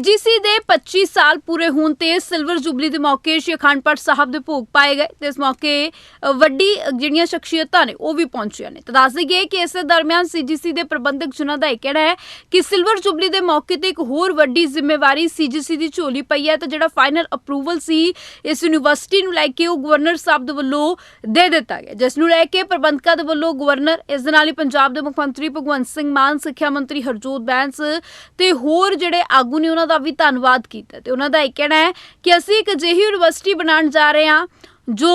CGC ਦੇ 25 ਸਾਲ ਪੂਰੇ ਹੋਣ ਤੇ ਸਿਲਵਰ ਜੁਬਲੀ ਦੇ ਮੌਕੇ ਸ਼੍ਰੀ ਅਖੰਡ ਪਾਠ ਸਾਹਿਬ ਦੇ ਭੋਗ ਪਾਏ ਗਏ ਤੇ ਇਸ ਮੌਕੇ ਵੱਡੀ ਜਿਹੜੀਆਂ ਸ਼ਖਸੀਅਤਾਂ ਨੇ ਉਹ ਵੀ ਪਹੁੰਚੀਆਂ ਨੇ। ਤਾਂ ਦੱਸ ਦਈਏ ਕਿ ਇਸੇ ਦਰਮਿਆਨ ਸੀਜੀਸੀ ਦੇ ਪ੍ਰਬੰਧਕ ਜਿਨ੍ਹਾਂ ਦਾ ਇਹ ਕਹਿਣਾ ਹੈ ਕਿ ਸਿਲਵਰ ਜੁਬਲੀ ਦੇ ਮੌਕੇ ਤੇ ਇੱਕ ਹੋਰ ਵੱਡੀ ਜ਼ਿੰਮੇਵਾਰੀ ਸੀਜੀਸੀ ਦੀ ਝੋਲੀ ਪਈ ਹੈ ਤਾਂ ਜਿਹੜਾ ਫਾਈਨਲ ਅਪਰੂਵਲ ਸੀ ਇਸ ਯੂਨੀਵਰਸਿਟੀ ਨੂੰ ਲੈ ਕੇ ਉਹ ਗਵਰਨਰ ਸਾਹਿਬ ਦੇ ਵੱਲੋਂ ਦੇ ਦਿੱਤਾ ਗਿਆ। ਜਿਸ ਨੂੰ ਲੈ ਕੇ ਪ੍ਰਬੰਧਕਾਂ ਦੇ ਵੱਲੋਂ ਗਵਰਨਰ, ਇਸ ਦੇ ਨਾਲ ਹੀ ਪੰਜਾਬ ਦੇ ਮੁੱਖ ਮੰਤਰੀ ਭਗਵੰਤ ਸਿੰਘ ਮਾਨ, ਸਿੱਖਿਆ ਮੰਤਰੀ ਹਰਜੋਤ ਬੈਂਸ ਤੇ ਹੋਰ ਜਿਹੜੇ ਆਗੂ ਨੇ ਉਹਨਾਂ ਦਾ ਵੀ ਧੰਨਵਾਦ ਕੀਤਾ ਤੇ ਉਹਨਾਂ ਦਾ ਇਹ ਕਹਿਣਾ ਹੈ ਕਿ ਅਸੀਂ ਇੱਕ ਅਜਿਹੀ ਯੂਨੀਵਰਸਿਟੀ ਬਣਾਉਣ ਜਾ ਰਹੇ ਹਾਂ ਜੋ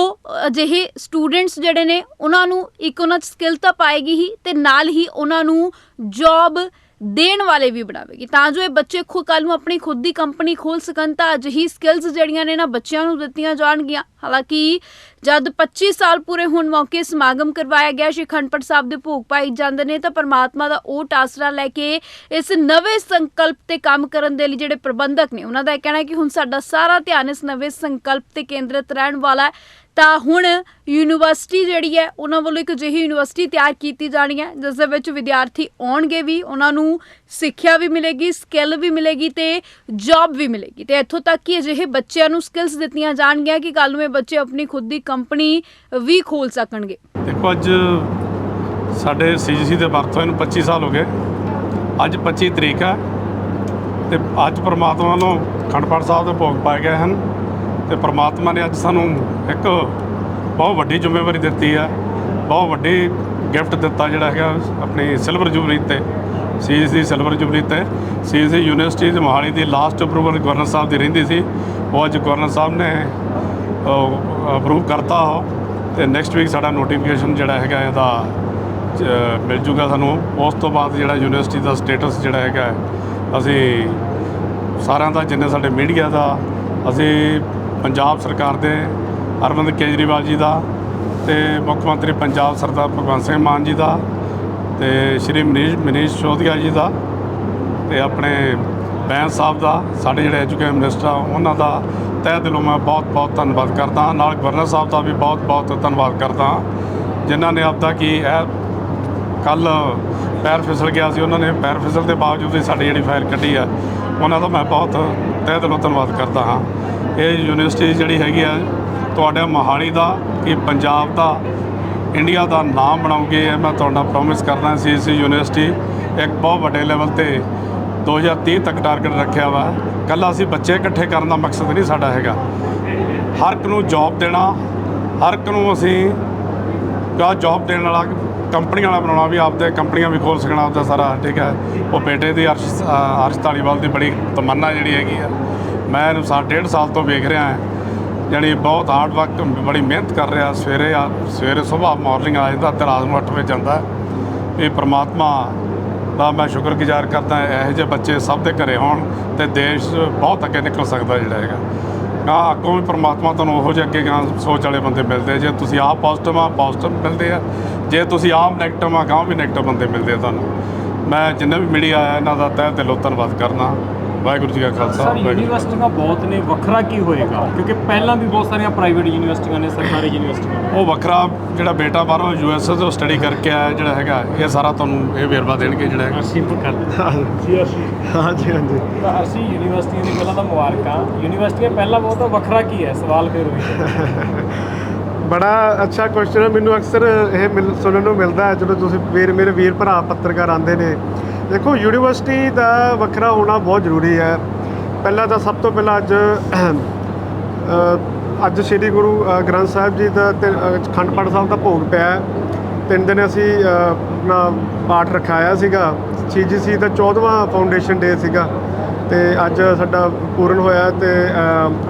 ਅਜਿਹੇ ਸਟੂਡੈਂਟਸ ਜਿਹੜੇ ਨੇ, ਉਹਨਾਂ ਨੂੰ ਇੱਕ ਉਹਨਾਂ 'ਚ ਸਕਿੱਲ ਤਾਂ ਪਾਏਗੀ ਹੀ ਤੇ ਨਾਲ ਹੀ ਉਹਨਾਂ ਨੂੰ ਜੌਬ ਦੇਣ ਵਾਲੇ ਵੀ ਬਣਾਵੇਗੀ। ਤਾਂ ਜੋ ਇਹ ਬੱਚੇ ਖੁਦ ਕੱਲ ਨੂੰ ਆਪਣੀ ਖੁਦ ਦੀ ਕੰਪਨੀ ਖੋਲ ਸਕਣ ਤਾਂ ਅਜਿਹੀ ਸਕਿੱਲਸ ਜਿਹੜੀਆਂ ਨੇ ਨਾ ਬੱਚਿਆਂ ਨੂੰ ਦਿੱਤੀਆਂ ਜਾਣਗੀਆਂ। ਹਾਲਾਂਕਿ ਜਦ 25 ਸਾਲ ਪੂਰੇ ਹੋਣ ਮੌਕੇ ਸਮਾਗਮ ਕਰਵਾਇਆ ਗਿਆ, ਸ਼੍ਰੀ ਖੰਡਪਟ ਸਾਹਿਬ ਦੇ ਭੋਗ ਪਾਈ ਜਾਂਦੇ ਨੇ, ਤਾਂ ਪਰਮਾਤਮਾ ਦਾ ਉਹ ਟਾਸਰਾ ਲੈ ਕੇ ਇਸ ਨਵੇਂ ਸੰਕਲਪ ਤੇ ਕੰਮ ਕਰਨ ਦੇ ਲਈ ਜਿਹੜੇ ਪ੍ਰਬੰਧਕ ਨੇ, ਉਹਨਾਂ ਦਾ ਇਹ ਕਹਿਣਾ ਹੈ ਕਿ ਹੁਣ ਸਾਡਾ ਸਾਰਾ ਧਿਆਨ ਇਸ ਨਵੇਂ ਸੰਕਲਪ ਤੇ ਕੇਂਦਰਿਤ ਰਹਿਣ ਵਾਲਾ ਹੈ। ਤਾਂ ਹੁਣ ਯੂਨੀਵਰਸਿਟੀ ਜਿਹੜੀ ਹੈ, ਉਹਨਾਂ ਵੱਲੋਂ ਇੱਕ ਅਜਿਹੀ ਯੂਨੀਵਰਸਿਟੀ ਤਿਆਰ ਕੀਤੀ ਜਾਣੀ ਹੈ, ਜਿਸ ਦੇ ਵਿੱਚ ਵਿਦਿਆਰਥੀ ਆਉਣਗੇ ਵੀ, ਉਹਨਾਂ ਨੂੰ ਸਿੱਖਿਆ ਵੀ ਮਿਲੇਗੀ ਸਕਿੱਲ ਵੀ ਮਿਲੇਗੀ ਤੇ ਜੌਬ ਵੀ ਮਿਲੇਗੀ। ਤੇ ਇੱਥੋਂ ਤੱਕ ਕਿ ਅਜਿਹੇ ਬੱਚਿਆਂ ਨੂੰ ਸਕਿੱਲਸ ਦਿੱਤੀਆਂ ਜਾਣਗੀਆਂ ਕਿ ਕੱਲ ਨੂੰ ਇਹ ਬੱਚੇ ਆਪਣੀ ਖੁਦ ਦੀ ਕੰਪਨੀ ਵੀ ਖੋਲ ਸਕਣਗੇ। ਦੇਖੋ, ਅੱਜ ਸਾਡੇ ਸੀਜੀਸੀ ਦੇ ਵਰਤ ਹੋਏ ਨੂੰ 25 ਸਾਲ ਹੋ ਗਏ। ਅੱਜ 25 ਤਰੀਕ ਹੈ ਤੇ ਅੱਜ ਪ੍ਰਮਾਤਮਾ ਵੱਲੋਂ ਅਖੰਡ ਪਾਠ ਸਾਹਿਬ ਦੇ ਭੋਗ ਪਾਏ ਗਏ ਹਨ ਤੇ ਪ੍ਰਮਾਤਮਾ ਨੇ ਅੱਜ ਸਾਨੂੰ ਇੱਕ ਬਹੁਤ ਵੱਡੀ ਜ਼ਿੰਮੇਵਾਰੀ ਦਿੱਤੀ ਹੈ। ਬਹੁਤ ਵੱਡੀ ਗਿਫਟ ਦਿੱਤਾ ਜਿਹੜਾ ਹੈਗਾ ਆਪਣੀ ਸਿਲਵਰ ਜੁਬਲੀ ਤੇ। ਸੀਜੀਸੀ ਸਿਲਵਰ ਜੁਬਲੀ ਤੇ ਸੀਜੀਸੀ ਯੂਨੀਵਰਸਿਟੀ ਦੇ ਮੋਹਾਲੀ ਦੀ ਲਾਸਟ ਅਪਰੂਵਲ ਗਵਰਨਰ ਸਾਹਿਬ ਦੀ ਰਹਿੰਦੀ ਸੀ। ਉਹ ਅੱਜ ਗਵਰਨਰ ਸਾਹਿਬ ਨੇ ਅਪਰੂਵ ਕਰਤਾ ਉਹ। ਤੇ ਨੈਕਸਟ ਵੀਕ ਸਾਡਾ ਨੋਟੀਫਿਕੇਸ਼ਨ ਜਿਹੜਾ ਹੈਗਾ ਇਹਦਾ ਮਿਲ ਜੂਗਾ ਸਾਨੂੰ। ਉਸ ਤੋਂ ਬਾਅਦ ਜਿਹੜਾ ਯੂਨੀਵਰਸਿਟੀ ਦਾ ਸਟੇਟਸ ਜਿਹੜਾ ਹੈਗਾ, ਅਸੀਂ ਸਾਰਿਆਂ ਦਾ, ਜਿੰਨੇ ਸਾਡੇ ਮੀਡੀਆ ਦਾ, ਅਸੀਂ ਪੰਜਾਬ ਸਰਕਾਰ ਦੇ, ਅਰਵਿੰਦ ਕੇਜਰੀਵਾਲ ਜੀ ਦਾ ਤੇ ਮੁੱਖ ਮੰਤਰੀ ਪੰਜਾਬ ਸਰਦਾਰ ਭਗਵੰਤ ਸਿੰਘ ਮਾਨ ਜੀ ਦਾ ਤੇ ਸ਼੍ਰੀ ਮਨੀਸ਼ ਮਨੀਸ਼ ਸ਼ੋਧਿਆ ਜੀ ਦਾ ਤੇ ਆਪਣੇ ਬੈਂਸ ਸਾਹਿਬ ਦਾ, ਸਾਡੇ ਜਿਹੜੇ ਐਜੂਕੇਸ਼ਨ ਮਿਨਿਸਟਰ ਆ, ਉਹਨਾਂ ਦਾ ਤਹਿ ਦਿਲੋਂ ਮੈਂ ਬਹੁਤ ਬਹੁਤ ਧੰਨਵਾਦ ਕਰਦਾ ਹਾਂ। ਨਾਲ ਗਵਰਨਰ ਸਾਹਿਬ ਦਾ ਵੀ ਬਹੁਤ ਬਹੁਤ ਧੰਨਵਾਦ ਕਰਦਾ ਹਾਂ, ਜਿਨ੍ਹਾਂ ਨੇ ਆਪਦਾ ਕੀ ਇਹ ਕੱਲ ਪੈਰ ਫਿਸਲ ਗਿਆ ਸੀ, ਉਹਨਾਂ ਨੇ ਪੈਰ ਫਿਸਲ ਦੇ ਬਾਵਜੂਦ ਵੀ ਸਾਡੀ ਜਿਹੜੀ ਫਾਈਲ ਕੱਢੀ ਆ, ਉਹਨਾਂ ਦਾ ਮੈਂ ਬਹੁਤ ਤਹਿ ਦਿਲੋਂ ਧੰਨਵਾਦ ਕਰਦਾ ਹਾਂ। ਇਹ ਯੂਨੀਵਰਸਿਟੀ ਜਿਹੜੀ ਹੈਗੀ ਆ, ਤੁਹਾਡੇ ਮੋਹਾਲੀ ਦਾ, ਕਿ ਪੰਜਾਬ ਦਾ ਇੰਡੀਆ ਦਾ ਨਾਮ ਬਣਾਉਗੇ ਇਹ ਮੈਂ ਤੁਹਾਡਾ ਪ੍ਰੋਮਿਸ ਕਰਦਾ ਸੀ ਇਸ ਯੂਨੀਵਰਸਿਟੀ ਇੱਕ ਬਹੁਤ ਵੱਡੇ ਲੈਵਲ ਤੇ 2030 ਤੱਕ ਟਾਰਗੇਟ ਰੱਖਿਆ ਵਾ। ਕੱਲਾ ਅਸੀਂ ਬੱਚੇ ਇਕੱਠੇ ਕਰਨ ਦਾ ਮਕਸਦ ਨਹੀਂ ਸਾਡਾ ਹੈਗਾ। ਹਰ ਇੱਕ ਨੂੰ ਜੌਬ ਦੇਣਾ ਹਰ ਇੱਕ ਨੂੰ ਅਸੀਂ ਕਾ ਜੌਬ ਦੇਣ ਵਾਲਾ ਕੰਪਨੀ ਵਾਲਾ ਬਣਾਉਣਾ ਵੀ ਆਪਦੇ ਕੰਪਨੀਆਂ ਵੀ ਖੋਲ ਸਕਣਾ ਆਪਦਾ ਸਾਰਾ ਠੀਕ ਹੈ। ਉਹ ਬੇਟੇ ਦੀ ਅਰਸ਼ ਅ, ਅਰਸ਼ ਧਾਲੀਵਾਲ ਦੀ ਬੜੀ ਤਮੰਨਾ ਜਿਹੜੀ ਹੈਗੀ ਆ। ਮੈਂ ਇਹਨੂੰ ਸਾਲ ਡੇਢ ਸਾਲ ਤੋਂ ਵੇਖ ਰਿਹਾ ਹਾਂ। ਜਾਣੀ ਬਹੁਤ ਹਾਰਡ ਵਰਕ ਬੜੀ ਮਿਹਨਤ ਕਰ ਰਿਹਾ, ਸਵੇਰੇ ਆ, ਸਵੇਰੇ ਸਵੇਰ ਮਾਰਨਿੰਗ ਆ ਜਾਂਦਾ ਤੇ ਰਾਤ ਨੂੰ 8 ਵਜੇ ਜਾਂਦਾ। ਇਹ ਪ੍ਰਮਾਤਮਾ ਦਾ ਮੈਂ ਸ਼ੁਕਰਗੁਜ਼ਾਰ ਕਰਦਾ, ਇਹੋ ਜਿਹੇ ਬੱਚੇ ਸਭ ਦੇ ਘਰੇ ਹੋਣ ਤੇ ਦੇਸ਼ ਬਹੁਤ ਅੱਗੇ ਨਿਕਲ ਸਕਦਾ ਜਿਹੜਾ ਹੈਗਾ। ਆ ਅੱਗੋਂ ਵੀ ਪ੍ਰਮਾਤਮਾ ਤੁਹਾਨੂੰ ਉਹੋ ਜਿਹੇ ਅੱਗੇ ਗਾਂ ਸੋਚ ਵਾਲੇ ਬੰਦੇ ਮਿਲਦੇ ਜੇ ਤੁਸੀਂ ਆਪ ਪੋਜ਼ਿਟਿਵ ਆ ਪੋਜ਼ਿਟਿਵ ਮਿਲਦੇ ਆ। ਜੇ ਤੁਸੀਂ ਆਪ ਨੈਗੇਟਿਵ ਆ ਗਾਂ ਵੀ ਨੈਗੇਟਿਵ ਬੰਦੇ ਮਿਲਦੇ ਆ ਤੁਹਾਨੂੰ। ਮੈਂ ਜਿੰਨੇ ਵੀ ਮੀਡੀਆ ਆਇਆ, ਇਹਨਾਂ ਦਾ ਤਹਿ ਦਿਲੋਂ ਧੰਨਵਾਦ ਕਰਨਾ। ਵਾਹਿਗੁਰੂ ਜੀ ਕਾ ਖਾਲਸਾ ਸਰ ਜੀ ਯੂਨੀਵਰਸਿਟੀਆਂ ਬਹੁਤ ਨੇ ਵੱਖਰਾ ਕੀ ਹੋਏਗਾ? ਕਿਉਂਕਿ ਪਹਿਲਾਂ ਵੀ ਬਹੁਤ ਸਾਰੀਆਂ ਪ੍ਰਾਈਵੇਟ ਯੂਨੀਵਰਸਿਟੀਆਂ ਨੇ ਸਰਕਾਰੀ ਯੂਨੀਵਰਸਿਟੀਆਂ। ਉਹ ਵੱਖਰਾ ਜਿਹੜਾ ਬੇਟਾ ਬਾਹਰੋਂ ਯੂਐਸ ਤੋਂ ਸਟੱਡੀ ਕਰਕੇ ਆਇਆ ਜਿਹੜਾ ਹੈਗਾ ਇਹ ਸਾਰਾ ਤੁਹਾਨੂੰ ਇਹ ਵੇਰਵਾ ਦੇਣਗੇ ਜਿਹੜਾ ਹੈਗਾ। ਅਸੀਂ ਕਰ ਜੀ ਅਸੀਂ। ਹਾਂਜੀ ਹਾਂਜੀ। ਤਾਂ ਅਸੀਂ ਯੂਨੀਵਰਸਿਟੀਆਂ ਦੀ ਪਹਿਲਾਂ ਤਾਂ ਮੁਬਾਰਕਾਂ। ਯੂਨੀਵਰਸਿਟੀਆਂ ਪਹਿਲਾਂ ਬਹੁਤ ਵੱਖਰਾ ਕੀ ਹੈ? ਸਵਾਲ ਫਿਰ ਉਹੀ ਬੜਾ ਅੱਛਾ ਕੁਐਸਚਨ ਹੈ। ਮੈਨੂੰ ਅਕਸਰ ਇਹ ਮਿਲ ਸੁਣਨ ਨੂੰ ਮਿਲਦਾ ਹੈ ਜਦੋਂ ਤੁਸੀਂ ਵੀਰ ਮੇਰੇ ਵੀਰ ਭਰਾ ਪੱਤਰਕਾਰ ਆਉਂਦੇ ਨੇ ਦੇਖੋ ਯੂਨੀਵਰਸਿਟੀ ਦਾ ਵੱਖਰਾ ਹੋਣਾ ਬਹੁਤ ਜ਼ਰੂਰੀ ਹੈ। ਪਹਿਲਾਂ ਤਾਂ ਸਭ ਤੋਂ ਪਹਿਲਾਂ ਅੱਜ ਅੱਜ ਸ੍ਰੀ ਗੁਰੂ ਗ੍ਰੰਥ ਸਾਹਿਬ ਜੀ ਦਾ ਤੇ ਅ, ਅਖੰਡ ਪਾਠ ਸਾਹਿਬ ਦਾ ਭੋਗ ਪਿਆ ਤਿੰਨ ਦਿਨ ਅਸੀਂ ਆਪਣਾ ਪਾਠ ਰਖਾਇਆ ਸੀਗਾ। ਸੀਜੀਸੀ ਦਾ 14ਵਾਂ ਫਾਊਂਡੇਸ਼ਨ ਡੇ ਸੀਗਾ। ਤੇ ਅੱਜ ਸਾਡਾ ਪੂਰਨ ਹੋਇਆ ਤੇ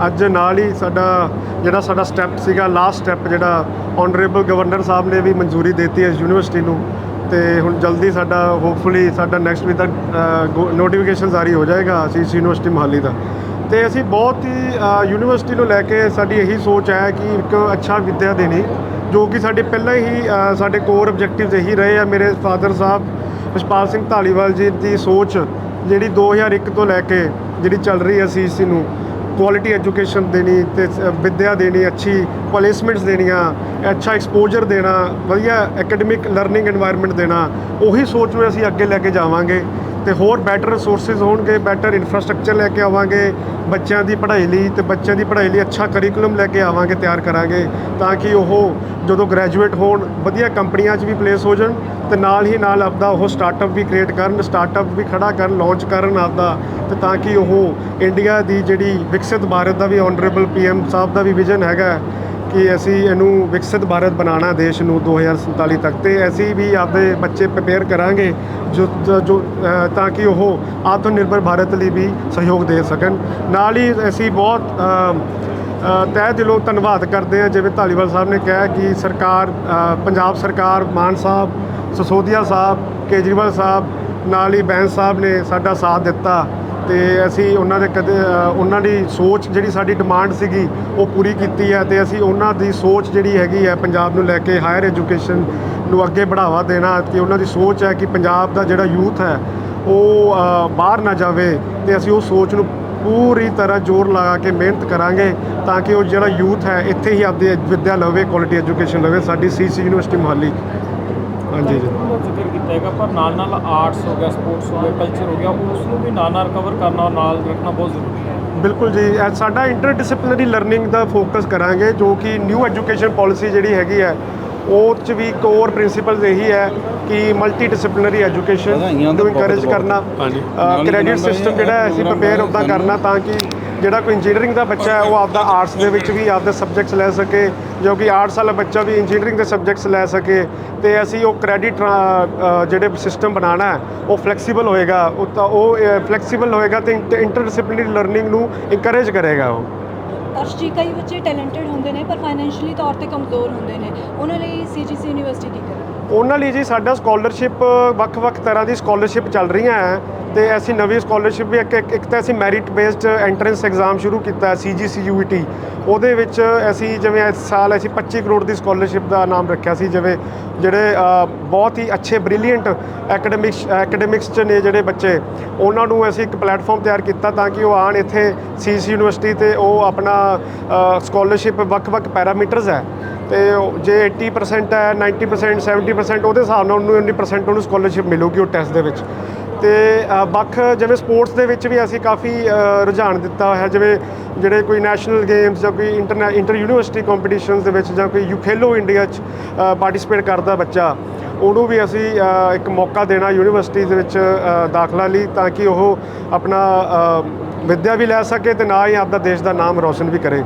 ਅੱਜ ਨਾਲ ਹੀ ਸਾਡਾ ਜਿਹੜਾ ਸਾਡਾ ਸਟੈਪ ਸੀਗਾ ਲਾਸਟ ਸਟੈਪ ਜਿਹੜਾ ਆਨਰੇਬਲ ਗਵਰਨਰ ਸਾਹਿਬ ਨੇ ਵੀ ਮਨਜ਼ੂਰੀ ਦਿੱਤੀ ਹੈ ਇਸ ਯੂਨੀਵਰਸਿਟੀ ਨੂੰ। ਤੇ ਹੁਣ ਜਲਦੀ ਸਾਡਾ ਹੋਪਫੁਲੀ ਸਾਡਾ ਨੈਕਸਟ ਵੀਕ ਤੱਕ ਨੋਟੀਫਿਕੇਸ਼ਨ ਜਾਰੀ ਹੋ ਜਾਏਗਾ ਅਸੀਂ ਯੂਨੀਵਰਸਿਟੀ ਮੋਹਾਲੀ ਦਾ। ਤੇ ਅਸੀਂ ਬਹੁਤ ਹੀ ਯੂਨੀਵਰਸਿਟੀ ਨੂੰ ਲੈ ਕੇ ਸਾਡੀ ਇਹੀ ਸੋਚ ਹੈ ਕਿ ਇੱਕ ਅੱਛਾ ਵਿੱਦਿਆ ਦੇਣੀ, ਜੋ ਕਿ ਸਾਡੇ ਪਹਿਲਾਂ ਹੀ ਸਾਡੇ ਕੋਰ ਆਬਜੈਕਟਿਵਸ ਇਹੀ ਰਹੇ ਆ। ਮੇਰੇ ਫਾਦਰ ਸਾਹਿਬ ਵਿਸ਼ਪਾਲ ਸਿੰਘ ਢਾਲੀਵਾਲ ਜੀ ਦੀ ਸੋਚ, ਜਿਹੜੀ 2001 ਤੋਂ ਲੈ ਕੇ ਜਿਹੜੀ ਚੱਲ ਰਹੀ ਹੈ ਸੀਸੀ ਨੂੰ ਕੁਆਲਿਟੀ ਐਜੂਕੇਸ਼ਨ ਦੇਣੀ ਤੇ ਵਿੱਦਿਆ ਦੇਣੀ, ਅੱਛੀ ਪਲੇਸਮੈਂਟਸ ਦੇਣੀਆਂ, ਅੱਛਾ ਐਕਸਪੋਜ਼ਰ ਦੇਣਾ, ਵਧੀਆ ਐਕੈਡੈਮਿਕ ਲਰਨਿੰਗ এনवायरमेंट ਦੇਣਾ, ਉਹੀ ਸੋਚ ਨੂੰ ਅਸੀਂ ਅੱਗੇ ਲੈ ਕੇ ਜਾਵਾਂਗੇ। ਤੇ ਹੋਰ ਬੈਟਰ ਰਿਸੋਰਸਿਸ ਹੋਣਗੇ ਬੈਟਰ ਇਨਫਰਾਸਟ੍ਰਕਚਰ ਲੈ ਕੇ ਆਵਾਂਗੇ, ਬੱਚਿਆਂ ਦੀ ਪੜ੍ਹਾਈ ਲਈ ਤੇ ਬੱਚਿਆਂ ਦੀ ਪੜ੍ਹਾਈ ਲਈ ਅੱਛਾ ਕਰਿਕੂਲਮ ਲੈ ਕੇ ਆਵਾਂਗੇ, ਤਿਆਰ ਕਰਾਂਗੇ, ਤਾਂ ਕਿ ਉਹ ਜਦੋਂ ਗ੍ਰੈਜੂਏਟ ਹੋਣ, ਵਧੀਆ ਕੰਪਨੀਆਂ 'ਚ ਵੀ ਪਲੇਸ ਹੋ ਜਾਣ ਤੇ ਨਾਲ ਹੀ ਨਾਲ ਆਪਦਾ ਉਹ ਸਟਾਰਟਅਪ ਵੀ ਕ੍ਰੀਏਟ ਕਰਨ ਸਟਾਰਟਅਪ ਵੀ ਖੜਾ ਕਰਨ ਲਾਂਚ ਕਰਨ ਆਪਦਾ ਤੇ ਤਾਂ ਕਿ ਉਹ ਇੰਡੀਆ ਦੀ ਜਿਹੜੀ ਵਿਕਸਿਤ ਭਾਰਤ ਦਾ ਵੀ ਆਨਰੇਬਲ ਪੀਐਮ ਸਾਹਿਬ ਦਾ ਵੀ ਵਿਜ਼ਨ ਹੈਗਾ ਕਿ ਅਸੀਂ ਇਹਨੂੰ ਵਿਕਸਿਤ ਭਾਰਤ ਬਣਾਉਣਾ ਦੇਸ਼ ਨੂੰ 2047 ਤੱਕ ਤੇ ਅਸੀਂ ਵੀ ਆਪਦੇ ਬੱਚੇ ਪ੍ਰਪੇਅਰ ਕਰਾਂਗੇ ਜੋ ਜੋ ਤਾਂ ਕਿ ਉਹ ਆਤਮ ਨਿਰਭਰ ਭਾਰਤ ਲਈ ਵੀ ਸਹਿਯੋਗ ਦੇ ਸਕਣ। ਨਾਲ ਹੀ ਅਸੀਂ ਬਹੁਤ ਅ, ਤਹਿ ਦਿਲੋਂ ਧੰਨਵਾਦ ਕਰਦੇ ਹਾਂ ਜਿਵੇਂ ਧਾਲੀਵਾਲ ਸਾਹਿਬ ਨੇ ਕਿਹਾ ਕਿ ਸਰਕਾਰ ਪੰਜਾਬ ਸਰਕਾਰ ਮਾਨ ਸਾਹਿਬ ਸਸੋਦੀਆ ਸਾਹਿਬ ਕੇਜਰੀਵਾਲ ਸਾਹਿਬ ਨਾਲ ਹੀ ਬੈਂਸ ਸਾਹਿਬ ਨੇ ਸਾਡਾ ਸਾਥ ਦਿੱਤਾ। ਤੇ ਅਸੀਂ ਉਹਨਾਂ ਦੇ ਕਦੇ ਅ, ਉਹਨਾਂ ਦੀ ਸੋਚ ਜਿਹੜੀ ਸਾਡੀ ਡਿਮਾਂਡ ਸੀਗੀ ਉਹ ਪੂਰੀ ਕੀਤੀ ਹੈ ਤੇ ਅਸੀਂ ਉਹਨਾਂ ਦੀ ਸੋਚ ਜਿਹੜੀ ਹੈਗੀ ਹੈ ਪੰਜਾਬ ਨੂੰ ਲੈ ਕੇ ਹਾਇਰ ਐਜੂਕੇਸ਼ਨ ਨੂੰ ਅੱਗੇ ਬੜਾਵਾ ਦੇਣਾ ਕਿ ਉਹਨਾਂ ਦੀ ਸੋਚ ਹੈ ਕਿ ਪੰਜਾਬ ਦਾ ਜਿਹੜਾ ਯੂਥ ਹੈ ਉਹ ਅ, ਬਾਹਰ ਨਾ ਜਾਵੇ ਤੇ ਅਸੀਂ ਉਹ ਸੋਚ ਨੂੰ ਪੂਰੀ ਤਰ੍ਹਾਂ ਜ਼ੋਰ ਲਗਾ ਕੇ ਮਿਹਨਤ ਕਰਾਂਗੇ ਤਾਂ ਕਿ ਉਹ ਜਿਹੜਾ ਯੂਥ ਹੈ ਇੱਥੇ ਹੀ ਆਪਦੀ ਵਿੱਦਿਆ ਲਵੇ ਕੁਆਲਿਟੀ ਐਜੂਕੇਸ਼ਨ ਲਵੇ ਸਾਡੀ ਸੀਸੀ ਯੂਨੀਵਰਸਿਟੀ ਮੁਹਾਲੀ। ਹਾਂਜੀ ਜੀ ਉਹਦਾ ਜ਼ਿਕਰ ਕੀਤਾ ਹੈਗਾ ਪਰ ਨਾਲ ਨਾਲ ਆਰਟਸ ਹੋ ਗਿਆ ਸਪੋਰਟਸ ਹੋ ਗਿਆ ਕਲਚਰ ਹੋ ਗਿਆ ਉਸ ਨੂੰ ਵੀ ਨਾਲ ਨਾਲ ਕਵਰ ਕਰਨਾ ਨਾਲ ਰੱਖਣਾ ਬਹੁਤ ਜ਼ਰੂਰੀ ਹੈ। ਬਿਲਕੁਲ ਜੀ ਸਾਡਾ ਇੰਟਰਡਿਸਪਲਿਨਰੀ ਲਰਨਿੰਗ ਦਾ ਫੋਕਸ ਕਰਾਂਗੇ ਜੋ ਕਿ ਨਿਊ ਐਜੂਕੇਸ਼ਨ ਪਾਲਿਸੀ ਜਿਹੜੀ ਹੈਗੀ ਹੈ ਉਹ 'ਚ ਵੀ ਕੋਰ ਪ੍ਰਿੰਸੀਪਲਸ ਇਹੀ ਹੈ ਕਿ ਮਲਟੀ ਡਿਸਪਲਿਨਰੀ ਐਜੂਕੇਸ਼ਨ ਨੂੰ ਤਾਂ ਇਨਕਰੇਜ ਕਰਨਾ ਹਾਂਜੀ। ਕ੍ਰੈਡਿਟ ਸਿਸਟਮ ਜਿਹੜਾ ਹੈ ਅਸੀਂ ਪ੍ਰਪੇਅਰ ਉੱਦਾਂ ਕਰਨਾ ਤਾਂ ਕਿ ਜਿਹੜਾ ਕੋਈ ਇੰਜੀਨੀਅਰਿੰਗ ਦਾ ਬੱਚਾ ਹੈ ਉਹ ਆਪਦਾ ਆਰਟਸ ਦੇ ਵਿੱਚ ਵੀ ਆਪਦੇ ਸਬਜੈਕਟਸ ਲੈ ਸਕੇ ਜੋ ਕਿ ਆਰਟਸ ਵਾਲਾ ਬੱਚਾ ਵੀ ਇੰਜੀਨੀਅਰਿੰਗ ਦੇ ਸਬਜੈਕਟਸ ਲੈ ਸਕੇ ਤੇ ਅਸੀਂ ਉਹ ਕ੍ਰੈਡਿਟ ਜਿਹੜੇ ਸਿਸਟਮ ਬਣਾਉਣਾ ਹੈ ਉਹ ਫਲੈਕਸੀਬਲ ਹੋਏਗਾ। ਉਹ ਤਾਂ ਉਹ ਫਲੈਕਸੀਬਲ ਹੋਏਗਾ ਤੇ ਇੰਟਰਡਿਸਪਲਿਨਰੀ ਲਰਨਿੰਗ ਨੂੰ ਇਨਕਰੇਜ ਕਰੇਗਾ ਉਹ। ਅਰਸ਼ ਜੀ ਕਈ ਬੱਚੇ ਟੈਲੈਂਟਡ ਹੁੰਦੇ ਨੇ ਪਰ ਫਾਈਨੈਂਸ਼ੀਅਲੀ ਤੌਰ ਤੇ ਕਮਜ਼ੋਰ ਹੁੰਦੇ ਨੇ। ਉਹਨਾਂ ਲਈ ਸੀਜੀਸੀ ਯੂਨੀਵਰਸਿਟੀ ਕੀ ਕਰੇ? ਉਹਨਾਂ ਲਈ ਜੀ ਸਾਡਾ ਸਕਾਲਰਸ਼ਿਪ ਵੱਖ-ਵੱਖ ਤਰ੍ਹਾਂ ਦੀ ਸਕਾਲਰਸ਼ਿਪ ਚੱਲ ਰਹੀਆਂ ਹੈ। ਤੇ ਅਸੀਂ ਨਵੀਂ ਸਕਾਲਰਸ਼ਿਪ ਵੀ ਇੱਕ ਇੱਕ ਤਾਂ ਅਸੀਂ ਮੈਰਿਟ ਬੇਸਡ ਐਂਟਰੈਂਸ ਐਗਜ਼ਾਮ ਸ਼ੁਰੂ ਕੀਤਾ ਹੈ ਸੀਜੀਸੀ ਯੂਈਟੀ ਉਹਦੇ ਵਿੱਚ ਅਸੀਂ ਜਿਵੇਂ ਇਸ ਸਾਲ ਅਸੀਂ 25 ਕਰੋੜ ਦੀ ਸਕਾਲਰਸ਼ਿਪ ਦਾ ਨਾਮ ਰੱਖਿਆ ਸੀ, ਜਿਵੇਂ ਜਿਹੜੇ ਬਹੁਤ ਹੀ ਅੱਛੇ ਬ੍ਰਿਲੀਅੰਟ ਐਕੈਡਮਿਕਸ ਐਕੈਡਮਿਕਸ ਚ ਨੇ ਜਿਹੜੇ ਬੱਚੇ, ਉਹਨਾਂ ਨੂੰ ਅਸੀਂ ਇੱਕ ਪਲੇਟਫਾਰਮ ਤਿਆਰ ਕੀਤਾ ਤਾਂ ਕਿ ਉਹ ਆਣ ਇੱਥੇ ਸੀਸੀ ਯੂਨੀਵਰਸਿਟੀ ਤੇ ਉਹ ਆਪਣਾ ਸਕਾਲਰਸ਼ਿਪ ਵੱਖ-ਵੱਖ ਪੈਰਾਮੀਟਰਸ ਹੈ। ਤੇ ਜੇ 80% ਹੈ 90% 70% ਉਹਦੇ ਹਿਸਾਬ ਨਾਲ ਉਹਨੂੰ 90% ਉਹਨੂੰ ਸਕਾਲਰਸ਼ਿਪ ਮਿਲੂਗੀ ਉਹ ਟੈਸਟ ਦੇ ਵਿੱਚ। ਤੇ ਵੱਖ ਜਿਵੇਂ ਸਪੋਰਟਸ ਦੇ ਵਿੱਚ ਵੀ ਅਸੀਂ ਕਾਫੀ ਰੁਝਾਨ ਦਿੱਤਾ ਹੋਇਆ ਹੈ, ਜਿਵੇਂ ਜਿਹੜੇ ਕੋਈ ਨੈਸ਼ਨਲ ਗੇਮਸ ਜਾਂ ਕੋਈ ਇੰਟਰਨੈ, ਇੰਟਰ ਯੂਨੀਵਰਸਿਟੀ ਕੰਪੀਟੀਸ਼ਨਸ ਦੇ ਵਿੱਚ ਜਾਂ ਕੋਈ ਯੂ ਖੇਲੋ ਇੰਡੀਆ 'ਚ ਪਾਰਟਿਸਿਪੇਟ ਕਰਦਾ ਬੱਚਾ, ਉਹਨੂੰ ਵੀ ਅਸੀਂ ਇੱਕ ਮੌਕਾ ਦੇਣਾ ਯੂਨੀਵਰਸਿਟੀ ਦੇ ਵਿੱਚ ਦਾਖਲਾ ਲਈ ਤਾਂ ਕਿ ਉਹ ਆਪਣਾ ਵਿੱਦਿਆ ਵੀ ਲੈ ਸਕੇ ਤੇ ਨਾ ਹੀ ਆਪਦਾ ਦੇਸ਼ ਦਾ ਨਾਮ ਰੌਸ਼ਨ ਵੀ ਕਰੇ।